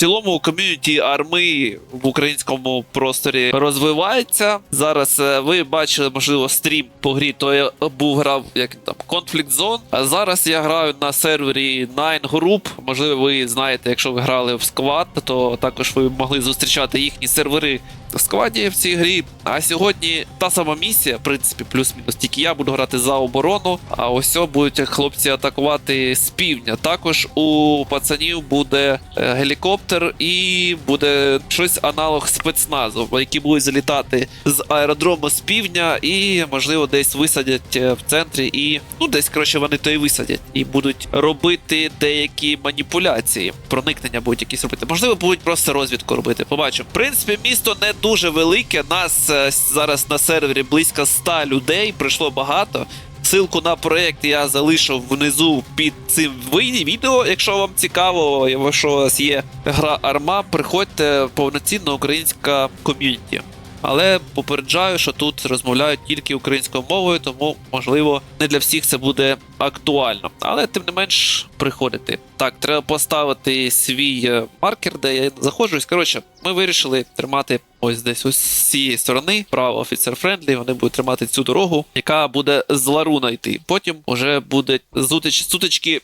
цілому ком'юніті армії в українському просторі розвивається. Зараз е, ви бачили, можливо, стрім по грі, то я був грав як там Conflict Zone. А зараз я граю на сервері Nine Group. Можливо, ви знаєте, якщо ви грали в Squad, то також ви могли зустрічати їхні сервери складі в цій грі. А сьогодні та сама місія, в принципі, плюс-мінус. Тільки я буду грати за оборону. А ось будуть хлопці атакувати з півдня. Також у пацанів буде е, гелікоптер і буде щось аналог спецназу, які будуть залітати з аеродрому з півдня, і можливо десь висадять е, в центрі, і ну десь коротше вони то і висадять, і будуть робити деякі маніпуляції, проникнення будуть якісь робити. Можливо, будуть просто розвідку робити. Побачимо. В принципі, місто не дуже велике. Нас е, зараз на сервері близько 100 людей. Прийшло багато. Силку на проект я залишив внизу під цим відео. Якщо вам цікаво, якщо у вас є гра Арма, приходьте повноцінно українська ком'юніті. Але попереджаю, що тут розмовляють тільки українською мовою, тому можливо не для всіх це буде актуально. Але тим не менш приходити. Так, треба поставити свій е, маркер, де я заходжусь. Коротше, ми вирішили тримати ось десь ось з цієї сторони. Право офіцер френдлі. Вони будуть тримати цю дорогу, яка буде з Ларуна йти. Потім вже буде зутич, сутички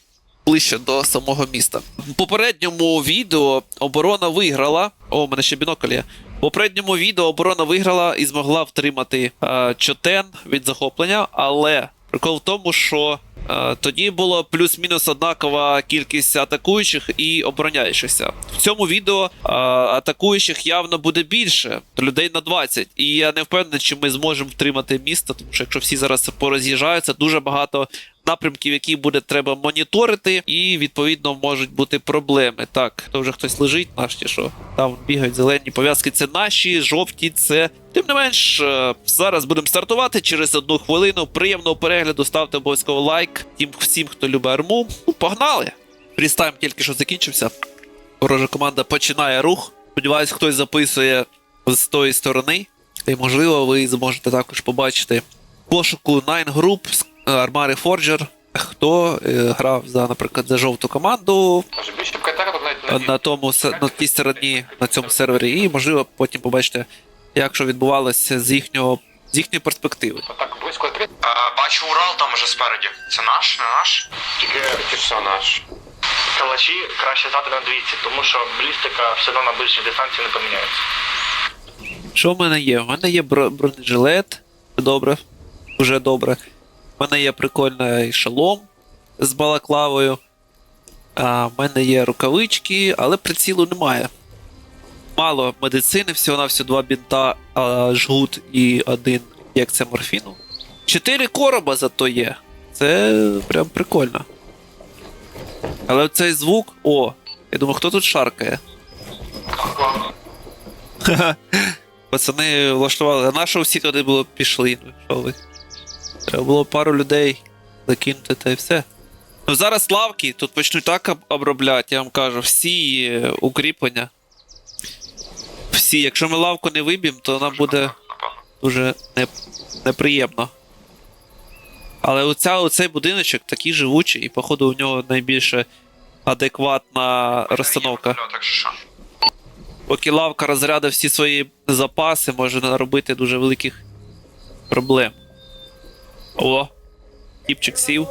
ближче до самого міста. В попередньому відео оборона виграла. О, у мене ще бінокль є. В попередньому відео оборона виграла і змогла втримати е, чотен від захоплення, але прикол в тому, що е, тоді було плюс-мінус однакова кількість атакуючих і обороняючихся. В цьому відео е, атакуючих явно буде більше, людей на 20. І я не впевнений, чи ми зможемо втримати місто, тому що якщо всі зараз пороз'їжджаються, дуже багато напрямків, які буде треба моніторити, і відповідно можуть бути проблеми. Так, то вже хтось лежить, наш чи що там бігають зелені пов'язки. Це наші, жовті, це. Тим не менш, е, зараз будемо стартувати через одну хвилину. Приємного перегляду, ставте обов'язково лайк. Тим всім, хто любить арму. Ну, погнали! Фрістайм тільки що закінчився. Ворожа команда починає рух. Сподіваюсь, хтось записує з тої сторони. І можливо, ви зможете також побачити пошуку Nine Group з Армари Forger. Хто е, грав за, наприклад, за жовту команду на тому на тій стороні на цьому сервері, і можливо потім побачите, як що відбувалося з їхнього з їхньої перспективи. Так, близько три. Бачу Урал там уже спереді. Це наш, не наш? Тільки ті все наш. Калаші краще здати на двійці, тому що балістика все одно на ближній дистанції не поміняється. Що в мене є? В мене є бро- бронежилет. Добре. Уже добре. В мене є прикольний шолом з балаклавою. В мене є рукавички, але прицілу немає. Мало медицини, всього на всього два бінта, а, жгут і один ін'єкція морфіну. Чотири короба зато є. Це прям прикольно. Але цей звук. О! Я думаю, хто тут шаркає? Пацани влаштували. А на що всі туди було пішли? Що ви? Треба було пару людей закинути та й все. Ну зараз лавки тут почнуть так обробляти, я вам кажу, всі е, укріплення. Всі, якщо ми лавку не виб'ємо, то нам буде дуже не, неприємно. Але оця, оцей будиночок такий живучий, і, походу, у нього найбільше адекватна розстановка. Поки лавка розряде всі свої запаси, може наробити дуже великих проблем. О, тіпчик сів.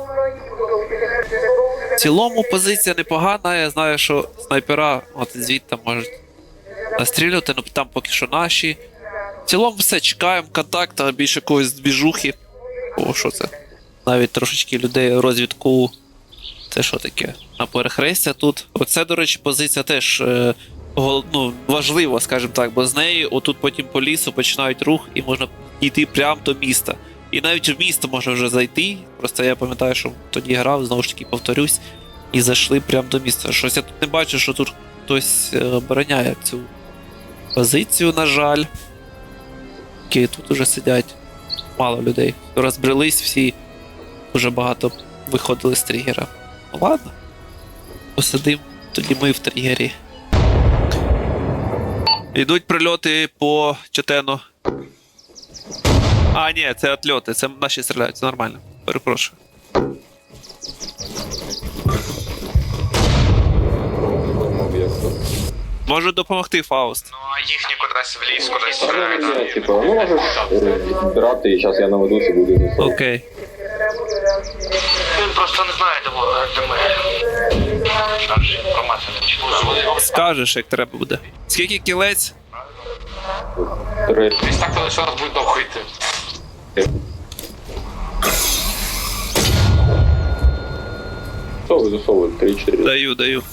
В цілому позиція непогана. Я знаю, що снайпера от звідти можуть настрілювати, ну там поки що наші. В цілому все, чекаємо контакта, більше якоїсь двіжухи. О, що це? Навіть трошечки людей розвідку. Це що таке? На перехрестя тут. Оце, до речі, позиція теж е, ну, важлива, скажімо так, бо з неї отут потім по лісу починають рух і можна йти прямо до міста. І навіть в місто можна вже зайти. Просто я пам'ятаю, що тоді грав, знову ж таки повторюсь, і зайшли прямо до міста. Щось я тут не бачу, що тут хтось е, обороняє цю позицію, на жаль. Окей, тут уже сидять мало людей. Розбрелись всі, дуже багато виходили з тригера. Ну ладно. Посидим, тоді ми в тригері. Йдуть прильоти по Чотену. А, ні, це отльоти, це наші стріляють, це нормально. Перепрошую. Можу допомогти, Фауст. Ну а їхні кудись в ліс, кудись стріляють. ну, типу, ну можеш брати, і зараз я наведусь і буду. Окей. Він просто не знає, де, ми. Там ж інформація не читала. Скажеш, як треба буде. Скільки кілець? Три. Десь так то що нас буде довго йти. Засовуй, засовуй, три-чотири. Даю, даю.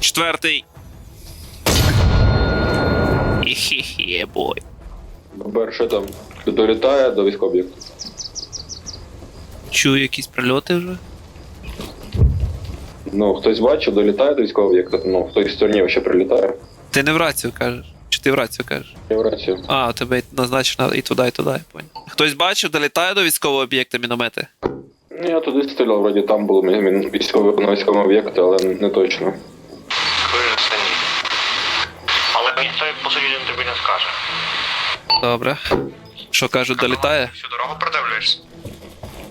Четвертий. Хе-хе, бой. Перше там долітає до військового об'єкту. Чую якісь прильоти вже. Ну, хтось бачив, долітає до військового об'єкту, ну, в той стороні ще прилітає. Ти не в рацію кажеш. Чи ти в рацію кажеш? Я в рацію. А, тебе назначено і туди, і туди, я понял. Хтось бачив, долітає до військового об'єкта міномети? Ну, я туди стріляв, вроді там було мі- мі- військове на військовому об'єкті, але не точно. Виросте ні. Але він по суті він тобі не скаже. Добре. Що кажуть, долітає? Всю дорогу продивлюєшся.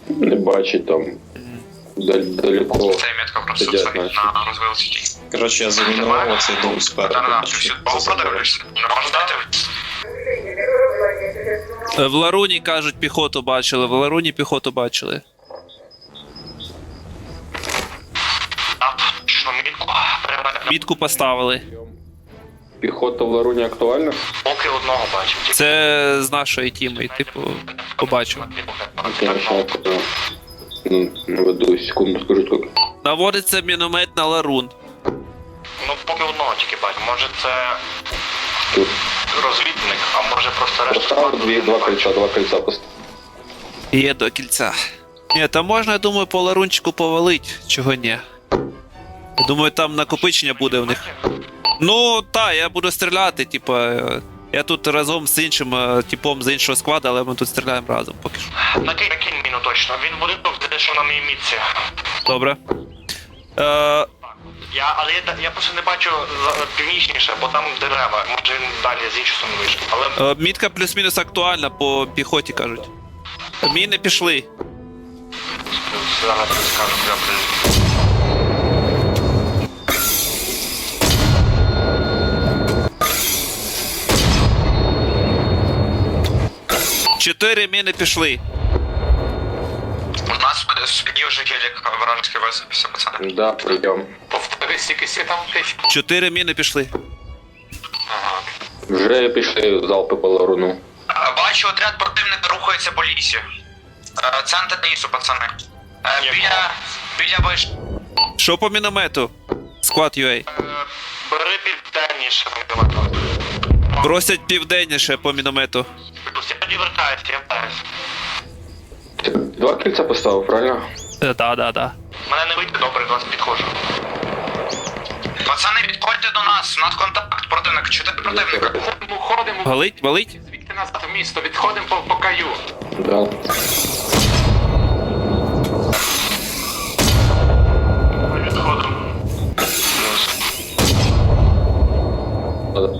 Не бачить там далеко. Сидять наші. Коротше, я замінував цей дом спереду. Е, В Ларуні кажуть, піхоту бачили. В Ларуні піхоту бачили. Мітку? Поставили. Піхота в Ларуні актуальна? Поки одного бачив. Це з нашої тіми, типу, побачив. Я ну, наведу, секунду скажу тільки. Наводиться міномет на Ларун. Ну, поки одного тільки бачу. Може це Тут розвідник, а може просто решта. поставив дві, два кольця, два кольця поставив. Є до кільця. Ні, там можна, я думаю, по ларунчику повалить, чого ні. Я думаю, там накопичення буде в них. Ну, та, я буду стріляти, типу. е, Я тут разом з іншим е, типом з іншого складу, але ми тут стріляємо разом поки що. Накинь, точно. Він буде де що на моїй мітці. Добре. Е, Я, але я, я просто не бачу за- північніше, бо там дерева. Може він далі з іншої сторони вийшов. Але е, мітка плюс-мінус актуальна по піхоті кажуть. Міни пішли. зараз тобі скажу, прилетів. Чотири міни пішли. У нас буде спині вже гелік вражеський висипався, пацани. Да, прийдем. Повтори, скільки сі там тисяч. Чотири міни пішли. Ага. Вже пішли залпи по Ларуну. Е, Бачу, отряд противника рухається по лісі. Е, Центр лісу, пацани. Е, Біля, біля виш... Що по міномету? Склад UA. Е, Бери південніше міномету. Просять південніше по міномету. Я тоді я вертаюся. Ти Два кільця поставив, правильно? Е, Да, да, да. Мене не вийде, добре, до вас підходжу. Пацани, підходьте до нас, у нас контакт противника, чотири противника. Ходимо, ходимо. Валить, валить. Звідти назад в місто, відходимо по, по каю. Да. Відходимо.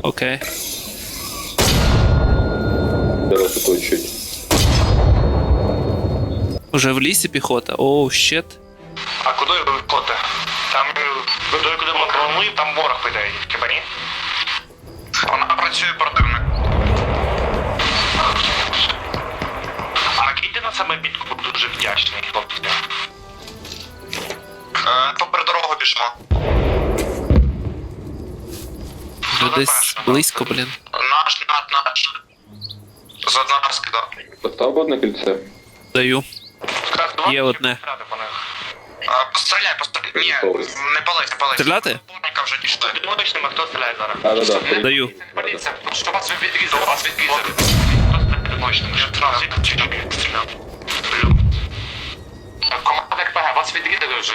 Окей. Зараз тут чуть. Уже в лісі піхота. Оу, щет. А куди ви виходите? Там, е, куди, куди ми плануємо, там ворог піде, хіба ні? Вона працює противник. А накиньте на саме бітку, буду дуже вдячний, хлопці. Е, Попри дорогу біжимо. Вже десь близько, блін. Наш, наш, наш. З одного скида. Поставив одне кільце. Даю. Якраз два Є чи одне. стріляти по них? Е, Постріляй, постріляй. Ні, не пали, не пали. Стріляти? Порника вже дійшли. Під молочними хто стріляє зараз? Да, да, да. Даю. Поліція, що вас відрізали, вас відрізали. Хто стріляє під молочними? Вже трасі стріляв. Блю. Команда КПГ, вас відрізали вже.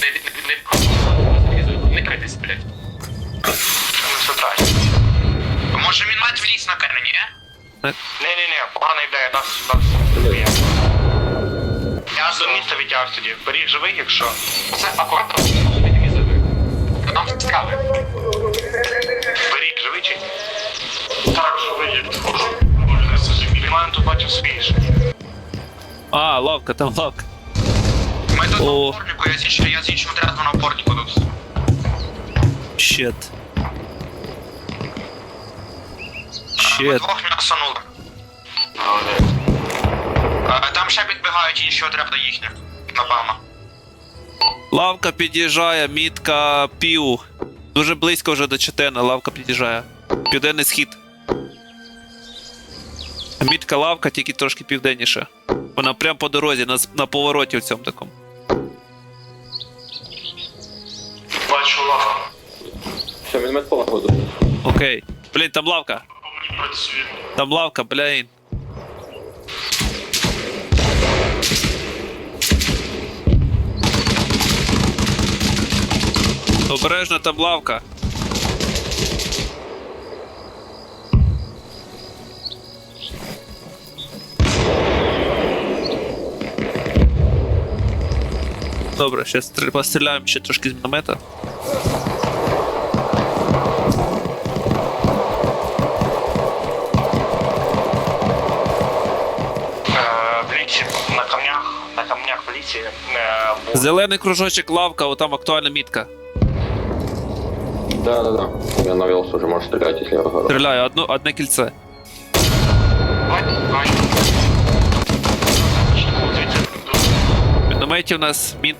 Не, не, не, не, не критись, блядь. Не все трасі. Може він мать в ліс накине, ні? Ні-ні-ні, погана ідея, нас, нас є. Я до міста відтяг тоді. Беріг живий, якщо. Це акуратно. Нам цікаве. Беріг живий чи? Так, живий, я підходжу. Він тут бачив свіже. А, лавка, там лавка. на О. опорнику, я з іншим, я з іншим отрядом на опорнику тут. Щет. Ми Щет. двох м'ясанули. Там ще підбігають інші отряди їхні. Напевно. Лавка під'їжджає, мітка пів. Дуже близько вже до Четена, лавка під'їжджає. Південний схід. Мітка лавка, тільки трошки південніше. Вона прямо по дорозі, на, на повороті в цьому такому. Бачу лавку. Все, міномет полагоду. Окей. Блін, там лавка. Працює. Там лавка, блін. Обережно там лавка. Добре, зараз постріляємо ще трошки з міномета. Е, на камнях, на камнях в лісі е, Зелений кружочок лавка, отам актуальна мітка. Да, да, да. Я навелся уже, можешь стрелять, если я говорю. Стріляю, одно, одне кільце. Бачу, бачу. Звідси тут В мінометі у нас мін.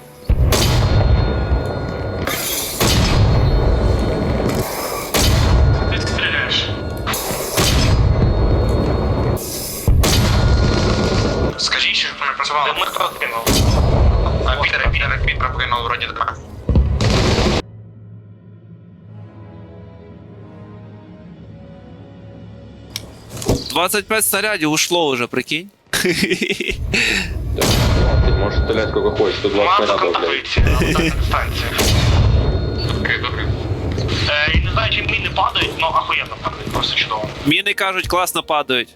ти стріляєш. Скажіть, що не працювало. Ми прокинув. А підери, підери, під прокинув, вроді да. 25 снарядів ушло уже, прикинь. Ты можешь стрелять сколько хочешь, тут 20 снарядов, блядь. контактується. Окей, добре. Е, і не знаю, чи міни падають, ну ахуєнно падають, просто чудово. Міни кажуть, класно падають.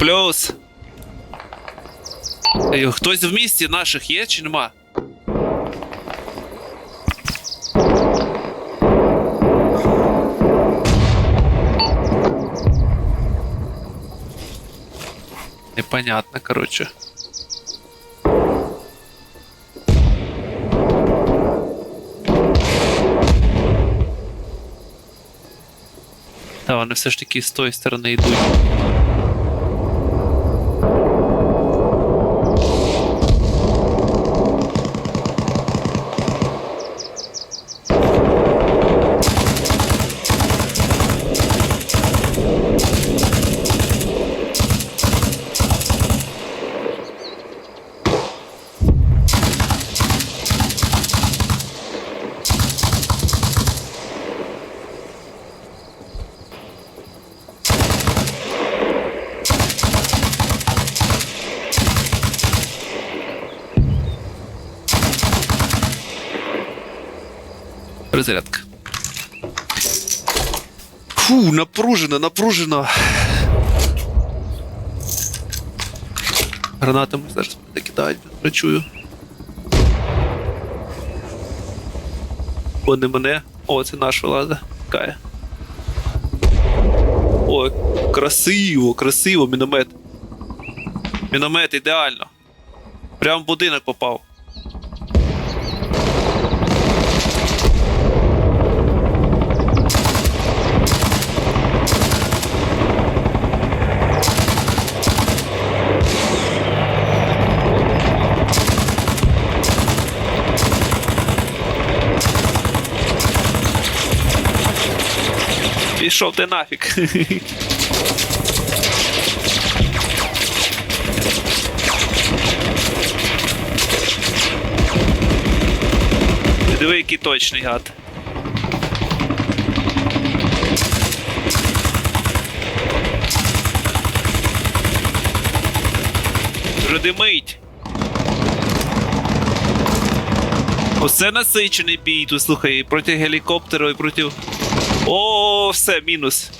Плюс. Ей, Хтось в місті наших є чи нема? Непонятно, короче. Та вони все ж таки з тої сторони йдуть. Перезарядка. Фу, напружено, напружено. Гранатами зараз мене кидають, чую. Мене. О, це наш влада. Кає. О, красиво, красиво, міномет. Міномет ідеально. Прям в будинок попав. Пішов ти нафіг. Диви, який точний гад. Димить. Оце насичений бій тут, слухай, проти гелікоптера і проти. О, все, мінус.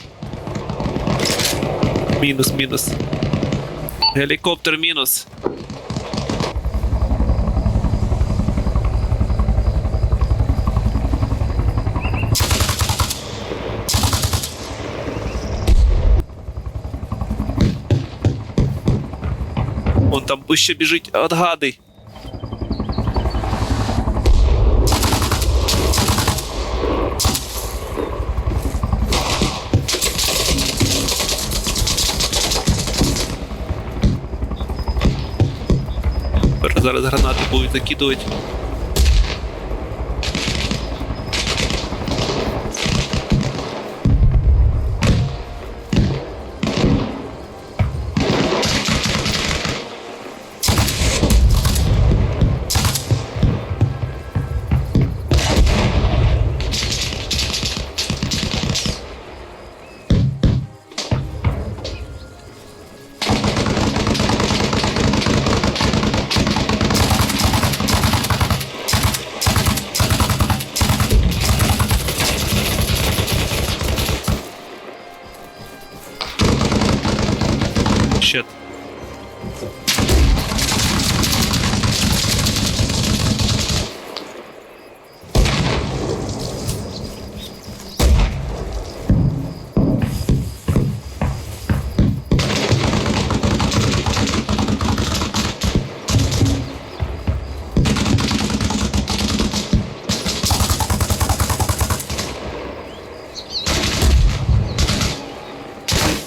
Мінус, мінус. Гелікоптер мінус. Он там ще біжить от гади. Зараз гранати будуть закидувати.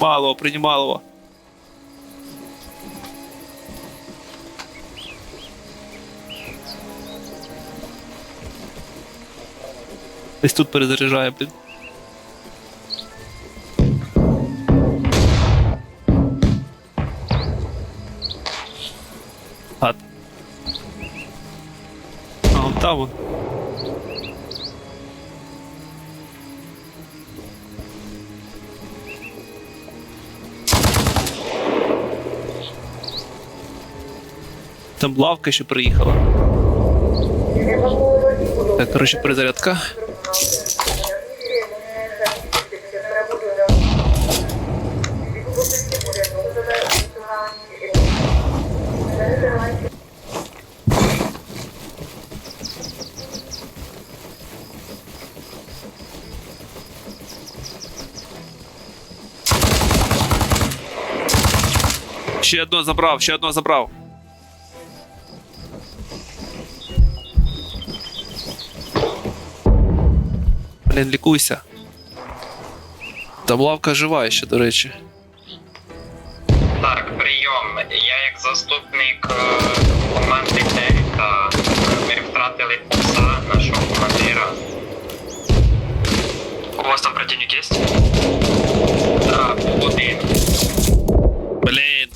Малого, принималого. Десь тут перезаряджає, блін. А. А, он там он. Лавка ще приїхала. Так, коротше, перезарядка. Ще одно забрав, ще одно забрав. Блін, лікуйся. Там лавка жива ще, до речі. Так, прийом. Я як заступник е, команди Дельта. Ми втратили пса нашого командира. У вас там противник є? Так, один. Блін.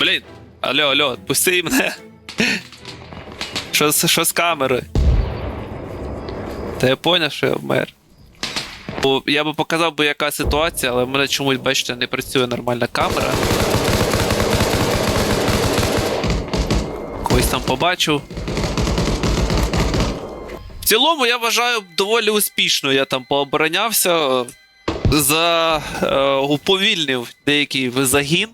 Блін. Алло, алло, пусти мене. Що, що з камери? Та я поняв, що я вмер. Бо я би показав би, яка ситуація, але в мене чомусь, бачите, не працює нормальна камера. Когось там побачив. В цілому, я вважаю, доволі успішно я там пооборонявся. е, За е, уповільнив деякий загін.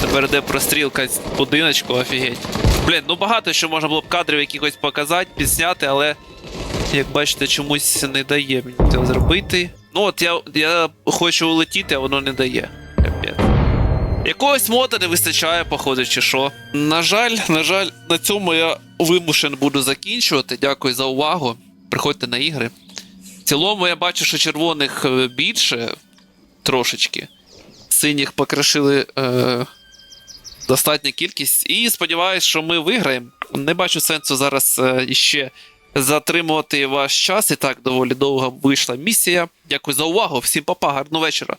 Тепер йде прострілка будиночку, офігеть. Блін, ну багато що можна було б кадрів якихось показати, підсняти, але як бачите, чомусь не дає мені це зробити. Ну от я, я хочу улетіти, а воно не дає. Якогось мода не вистачає, походу, чи що. На жаль, на жаль, на цьому я вимушен буду закінчувати. Дякую за увагу. Приходьте на ігри. В цілому я бачу, що червоних е, більше трошечки. Синіх покрашили е, достатня кількість. І сподіваюся, що ми виграємо. Не бачу сенсу зараз е, іще затримувати ваш час. І так доволі довго вийшла місія. Дякую за увагу. Всім па-па, гарного вечора.